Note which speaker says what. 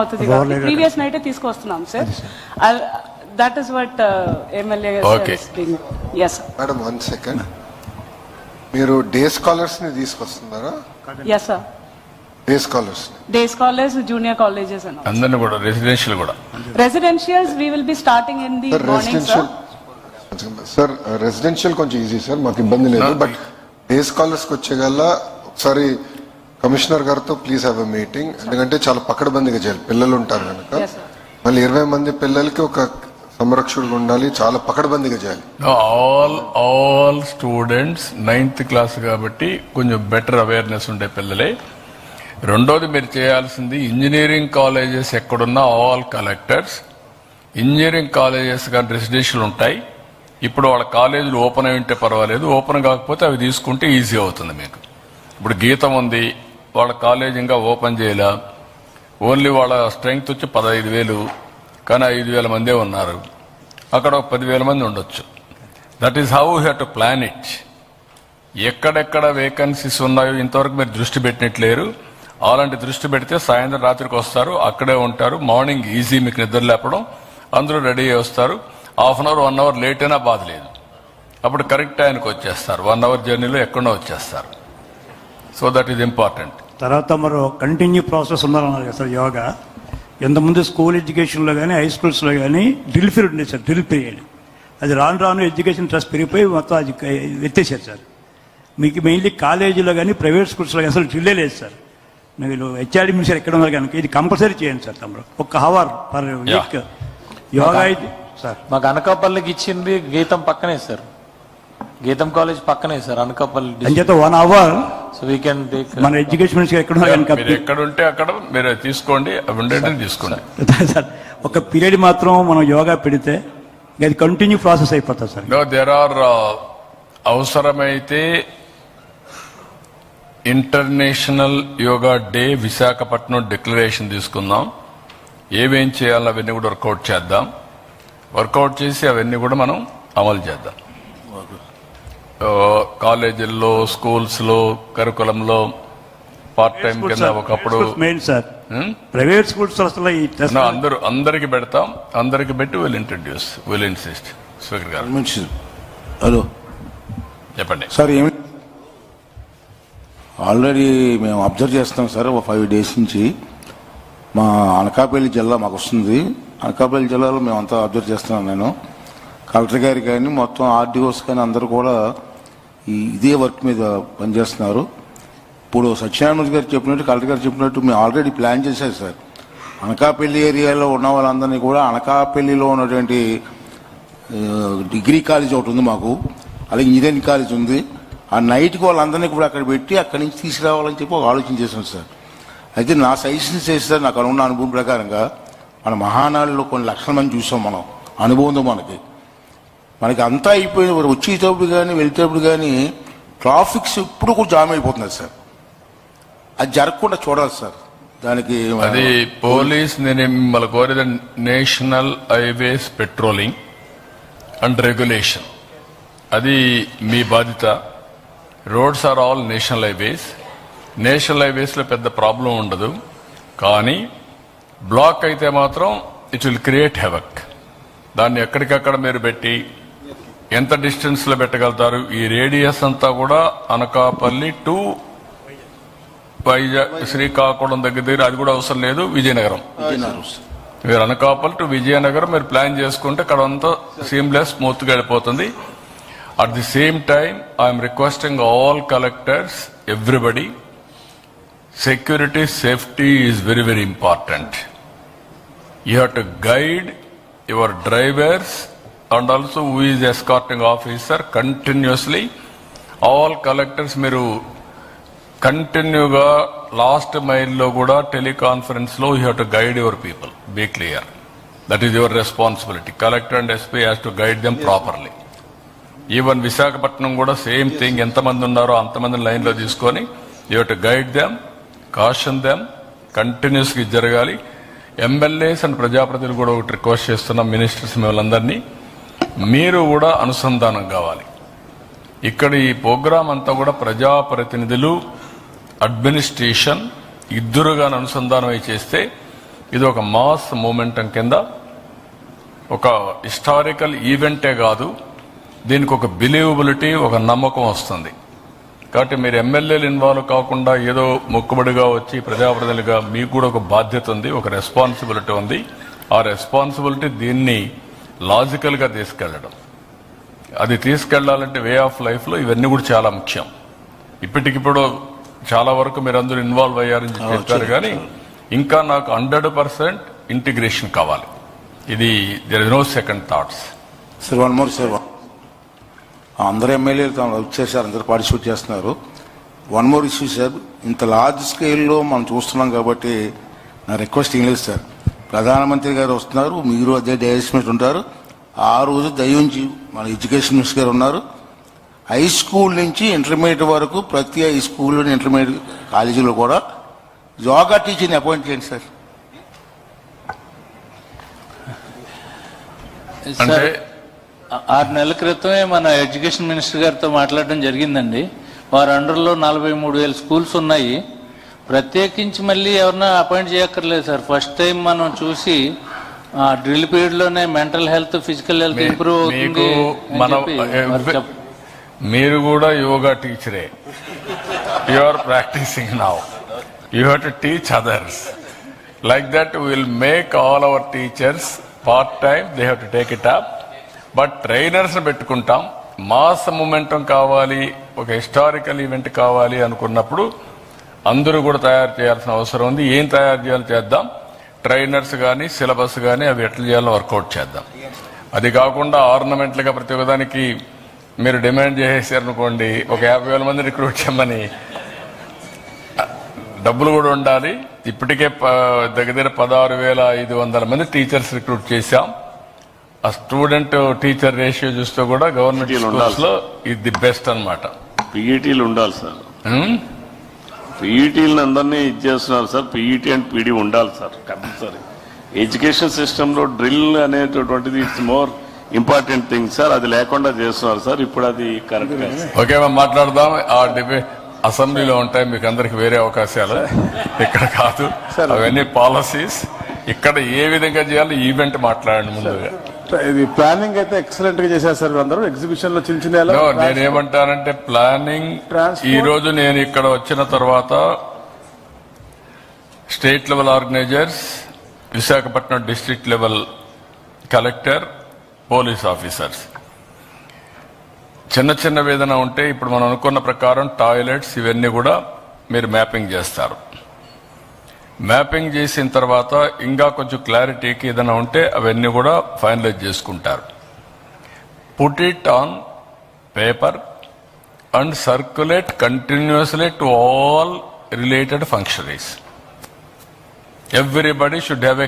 Speaker 1: అవుతుంది కాబట్టి. ప్రీవియస్ నైటే తీసుకొస్తున్నాం sir. That is what MLA. Yes
Speaker 2: madam one second మీరు డే స్కాలర్స్ని తీసుకొస్తున్నారా
Speaker 1: yes sir
Speaker 2: day scholars
Speaker 1: day college junior colleges
Speaker 3: అందరిని కూడా రెసిడెన్షియల్ కూడా.
Speaker 1: Residentials we will be starting in the
Speaker 2: sir
Speaker 1: morning sir
Speaker 2: residential sir residential కొంచెం easy sir మాకు ఇబ్బంది లేదు. But day స్కాలర్స్కి వచ్చేగల ఒకసారి కమిషనర్ గారితో ప్లీజ్ హ్యావ్ ఎ మీటింగ్ ఎందుకంటే చాలా పకడ్బందీగా చేయాలి. పిల్లలు ఉంటారు కనుక.
Speaker 1: Yes, sir.
Speaker 2: మళ్ళీ ఇరవై మంది పిల్లలకి ఒక సంరక్షకుడు ఉండాలి. చాలా పకడ్బందీగా చేయాలి.
Speaker 3: All all students ninth class కాబట్టి కొంచెం బెటర్ అవేర్నెస్ ఉండే పిల్లలే. రెండోది మీరు చేయాల్సింది ఇంజనీరింగ్ కాలేజెస్ ఎక్కడున్నా ఆల్ కలెక్టర్స్ ఇంజనీరింగ్ కాలేజెస్ కానీ రెసిడెన్షియల్ ఉంటాయి. ఇప్పుడు వాళ్ళ కాలేజీలు ఓపెన్ అయి ఉంటే పర్వాలేదు. ఓపెన్ కాకపోతే అవి తీసుకుంటే ఈజీ అవుతుంది మీకు. ఇప్పుడు గీతం ఉంది వాళ్ళ కాలేజ్ ఇంకా ఓపెన్ చేయలే. ఓన్లీ వాళ్ళ స్ట్రెంగ్త్ వచ్చి పదహైదు వేలు కానీ ఐదు వేల మందే ఉన్నారు. అక్కడ ఒక పదివేల మంది ఉండొచ్చు. That is how have to plan it ఎక్కడెక్కడ వేకెన్సీస్ ఉన్నాయో ఇంతవరకు మీరు దృష్టి పెట్టినట్లేరు. అలాంటి దృష్టి పెడితే సాయంత్రం రాత్రికి వస్తారు అక్కడే ఉంటారు. మార్నింగ్ ఈజీ మీకు నిద్ర లేపడం. అందరూ రెడీ అయ్యి వస్తారు. Half an hour one hour late అయినా బాధ లేదు. అప్పుడు కరెక్ట్ టైంకి వచ్చేస్తారు. వన్ అవర్ జర్నీలో ఎక్కడో వచ్చేస్తారు. సో దట్ ఈస్ ఇంపార్టెంట్
Speaker 4: తర్వాత మరో కంటిన్యూ ప్రాసెస్ ఉండాలన్నారు కదా సార్ యోగా. ఎంతమంది స్కూల్ ఎడ్యుకేషన్లో కానీ హై స్కూల్స్లో కానీ డ్రిల్ పీరియడ్ ఉండేది సార్ డ్రిల్ పీరియడ్ అది రాను రాను ఎడ్యుకేషన్ ట్రస్ట్ పెరిగిపోయి మొత్తం అది ఎత్తేసారు సార్. మీకు మెయిన్లీ కాలేజీలో కానీ ప్రైవేట్ స్కూల్స్లో కానీ అసలు డ్రిల్లే లేదు సార్. మీరు హెచ్ఆర్డి మినిస్టర్ ఎక్కడ ఉన్నారు కనుక ఇది కంపల్సరీ చేయండి సార్ తమరు ఒక హవర్ పర్ వీక్ యోగా ఇది సార్.
Speaker 5: మాకు అనకాపల్లికి ఇచ్చింది గీతం పక్కనే సార్. గీతం కాలేజ్ పక్కనే సార్ అనకాపల్లి
Speaker 4: అంచేత one hour
Speaker 5: so we can take
Speaker 4: మన ఎడ్యుకేషన్ మినిస్టర్ ఎక్కడ ఉన్నారు కనుక
Speaker 3: మీరు ఎక్కడ ఉంటే అక్కడ మీరు తీసుకోండి అవి తీసుకోండి.
Speaker 4: సార్ ఒక పీరియడ్ మాత్రం మనం యోగా పెడితే అది కంటిన్యూ ప్రాసెస్ అయిపోతుంది సార్.
Speaker 3: నో దేర్ ఆర్ అవసరమైతే international yoga day Visakhapatnam declaration తీసుకుందాం. ఏమేం చేయాలో అవన్నీ కూడా వర్కౌట్ చేద్దాం. వర్కౌట్ చేసి అవన్నీ కూడా మనం అమలు చేద్దాం. కాలేజీల్లో స్కూల్స్లో కరికులంలో పార్ట్ టైం కింద ఒకప్పుడు
Speaker 4: main sir
Speaker 3: Hmm?
Speaker 4: Private schools
Speaker 3: అందరూ అందరికి పెడతాం అందరికి పెట్టి will introduce will insist speaker గారు.
Speaker 6: మంచిది హలో
Speaker 3: చెప్పండి.
Speaker 6: సార్ ఏమి? ఆల్రెడీ మేము అబ్జర్వ్ చేస్తాం సార్ ఒక ఫైవ్ డేస్ నుంచి. మా అనకాపల్లి జిల్లా మాకు వస్తుంది. అనకాపల్లి జిల్లాలో మేము అంతా అబ్జర్వ్ చేస్తున్నాను నేను. కలెక్టర్ గారి కానీ మొత్తం ఆర్డీఓస్ కానీ అందరూ కూడా ఈ ఇదే వర్క్ మీద పనిచేస్తున్నారు. ఇప్పుడు సత్యనారాయణ గారు చెప్పినట్టు కలెక్టర్ గారు చెప్పినట్టు మేము ఆల్రెడీ ప్లాన్ చేశారు సార్. అనకాపల్లి ఏరియాలో ఉన్న వాళ్ళందరినీ కూడా అనకాపల్లిలో ఉన్నటువంటి డిగ్రీ కాలేజ్ ఒకటి ఉంది మాకు. అలాగే ఇంజనీరింగ్ కాలేజ్ ఉంది. ఆ నైట్కి వాళ్ళందరినీ కూడా అక్కడ పెట్టి అక్కడి నుంచి తీసుకురావాలని చెప్పి ఒక ఆలోచన చేశాం సార్. అయితే నా సజెషన్ చేస్తే నాకు ఉన్న అనుభవం ప్రకారంగా మన మహానాడులో కొన్ని లక్షల మంది చూసాం మనం. అనుభవం మనకి. మనకి అంతా అయిపోయిన వచ్చేటప్పుడు కానీ వెళ్ళేటప్పుడు కానీ ట్రాఫిక్స్ ఇప్పుడు కూడా జామ్ అయిపోతున్నారు సార్. అది జరగకుండా చూడాలి సార్. దానికి
Speaker 3: అది పోలీస్ నేను మిమ్మల్ని కోరేది national highways patrolling and regulation. అది మీ బాధ్యత. Roads are all national highways. National హైవేస్లో పెద్ద ప్రాబ్లం ఉండదు. కానీ బ్లాక్ అయితే మాత్రం ఇట్ విల్ క్రియేట్ హెవక్. దాన్ని ఎక్కడికక్కడ మీరు పెట్టి ఎంత డిస్టెన్స్లో పెట్టగలుగుతారు? ఈ రేడియస్ అంతా కూడా అనకాపల్లి టు వైజాగ్ శ్రీకాకుళం దగ్గర దగ్గర అది కూడా అవసరం లేదు విజయనగరం. మీరు అనకాపల్లి టు విజయనగరం మీరు ప్లాన్ చేసుకుంటే అక్కడ అంతా సీమ్లెస్ స్మూత్గా వెళ్ళిపోతుంది. At the same time I'm requesting all collectors everybody security safety is very very important you have to guide your drivers and also who is escorting officer continuously all collectors మీరు కంటిన్యూగా last మైల్లో కూడా టెలికాన్ఫరెన్స్లో you have to guide your people be clear that is your responsibility collector and SP has to guide them properly even Visakhapatnam కూడా same thing ఎంతమంది ఉన్నారో అంతమంది లైన్లో తీసుకొని you to guide them caution them కంటిన్యూస్గా ఇది జరగాలి ఎమ్మెల్యేస్ అండ్ ప్రజాప్రతినిధులు కూడా ఒకటి రిక్వెస్ట్ చేస్తున్నాం మినిస్టర్స్ మిమ్మల్ని మీరు కూడా అనుసంధానం కావాలి. ఇక్కడ ఈ ప్రోగ్రాం అంతా కూడా ప్రజాప్రతినిధులు అడ్మినిస్ట్రేషన్ ఇద్దరుగా అనుసంధానం అయి చేస్తే ఇది ఒక మాస్ మూమెంటం కింద ఒక హిస్టారికల్ ఈవెంటే కాదు దీనికి ఒక బిలీవబిలిటీ ఒక నమ్మకం వస్తుంది. కాబట్టి మీరు ఎమ్మెల్యేలు ఇన్వాల్వ్ కాకుండా ఏదో మొక్కుబడిగా వచ్చి ప్రజాప్రతినిధులుగా మీకు కూడా ఒక బాధ్యత ఉంది ఒక రెస్పాన్సిబిలిటీ ఉంది. ఆ రెస్పాన్సిబిలిటీ దీన్ని లాజికల్గా తీసుకెళ్ళడం. అది తీసుకెళ్ళాలంటే వే ఆఫ్ లైఫ్లో ఇవన్నీ కూడా చాలా ముఖ్యం. ఇప్పటికిప్పుడు చాలా వరకు మీరు అందరూ ఇన్వాల్వ్ అయ్యారని చెప్పారు కానీ ఇంకా నాకు హండ్రెడ్ పర్సెంట్ ఇంటిగ్రేషన్ కావాలి. ఇది there is no second thoughts
Speaker 6: sir one more sir అందరు ఎమ్మెల్యేలు తాము వచ్చేసారు అందరు పార్టిసిపేట్ చేస్తున్నారు. వన్ మోర్ ఇష్యూ సార్ ఇంత లార్జ్ స్కేల్లో మనం చూస్తున్నాం కాబట్టి నా రిక్వెస్ట్ ఏం లేదు సార్ ప్రధానమంత్రి గారు వస్తున్నారు. మీరు అదే డైరెక్షన్ మీద ఉంటారు. ఆ రోజు దయించి మన ఎడ్యుకేషన్ మినిస్టర్ గారు ఉన్నారు. హై స్కూల్ నుంచి ఇంటర్మీడియట్ వరకు ప్రతి హై స్కూల్ ఇంటర్మీడియట్ కాలేజీలో కూడా యోగా టీచర్ని అపాయింట్ చేయండి సార్.
Speaker 3: అంటే
Speaker 5: ఆరు నెలల క్రితమే మన ఎడ్యుకేషన్ మినిస్టర్ గారితో మాట్లాడడం జరిగిందండి. వారి అండర్లో నలభై మూడు వేల స్కూల్స్ ఉన్నాయి. ప్రత్యేకించి మళ్ళీ ఎవరన్నా అపాయింట్ చేయక్కర్లేదు సార్. ఫస్ట్ టైం మనం చూసి drill పీరియడ్లోనే mental health physical health improve
Speaker 3: మీకు
Speaker 5: అవుతుంది
Speaker 3: మనం మీరు కూడా yoga టీచరే. You are practicing now you have to teach others like that will make all our teachers part time they have to take it up but trainers పెట్టుకుంటాం. Mass momentum కావాలి. ఒక historical event కావాలి అనుకున్నప్పుడు అందరూ కూడా తయారు చేయాల్సిన అవసరం ఉంది. ఏం తయారు చేయాలో చేద్దాం. ట్రైనర్స్ కానీ సిలబస్ కానీ అవి ఎట్లా చేయాలో వర్కౌట్ చేద్దాం. అది కాకుండా ఆర్నమెంట్లుగా ప్రతి ఒక్కదానికి మీరు డిమాండ్ చేసేసారనుకోండి ఒక యాభై వేల మంది రిక్రూట్ చేయమని డబ్బులు కూడా ఉండాలి. ఇప్పటికే దగ్గర దగ్గర పదహారు వేల ఐదు వందల మంది టీచర్స్ రిక్రూట్ చేశాం. ఆ స్టూడెంట్ టీచర్ రేషియో చూస్తే కూడా గవర్నమెంట్. స్కూల్స్లో ఇది ది బెస్ట్ అనమాట
Speaker 7: పీఈటీలు ఉండాలి సార్. పీఈటీలను అందరినీ ఇచ్చేస్తున్నారు సార్. పీఈటీ అండ్ పీడీ ఉండాలి సార్ కంపల్సరీ. ఎడ్యుకేషన్ సిస్టంలో డ్రిల్ అనేటటువంటిది it's more important thing sir. అది లేకుండా చేస్తున్నారు సార్. ఇప్పుడు అది కరెక్ట్.
Speaker 3: ఓకే మాట్లాడదాం. ఆ డిబేట్ అసెంబ్లీలో ఉంటాయి. మీకు అందరికి వేరే అవకాశాలు. ఇక్కడ కాదు. అవన్నీ పాలసీస్. ఇక్కడ ఏ విధంగా చేయాలి ఈవెంట్ మాట్లాడండి ముందుగా.
Speaker 8: ఇది ప్లానింగ్ అయితే ఎక్సలెంట్గా చేశారు సార్ అందరూ. ఎగ్జిబిషన్లో చిన్న చిన్న
Speaker 3: నేనేమంటానంటే ప్లానింగ్ ఈ రోజు నేను ఇక్కడ వచ్చిన తర్వాత state level organisers Visakhapatnam district level collector police officers చిన్న చిన్న వేదన ఉంటే ఇప్పుడు మనం అనుకున్న ప్రకారం టాయిలెట్స్ ఇవన్నీ కూడా మీరు మ్యాపింగ్ చేస్తారు. మ్యాపింగ్ చేసిన తర్వాత ఇంకా కొంచెం క్లారిటీకి ఏదైనా ఉంటే అవన్నీ కూడా ఫైనలైజ్ చేసుకుంటారు. Put it on paper and circulate continuously to all related functionaries everybody should have a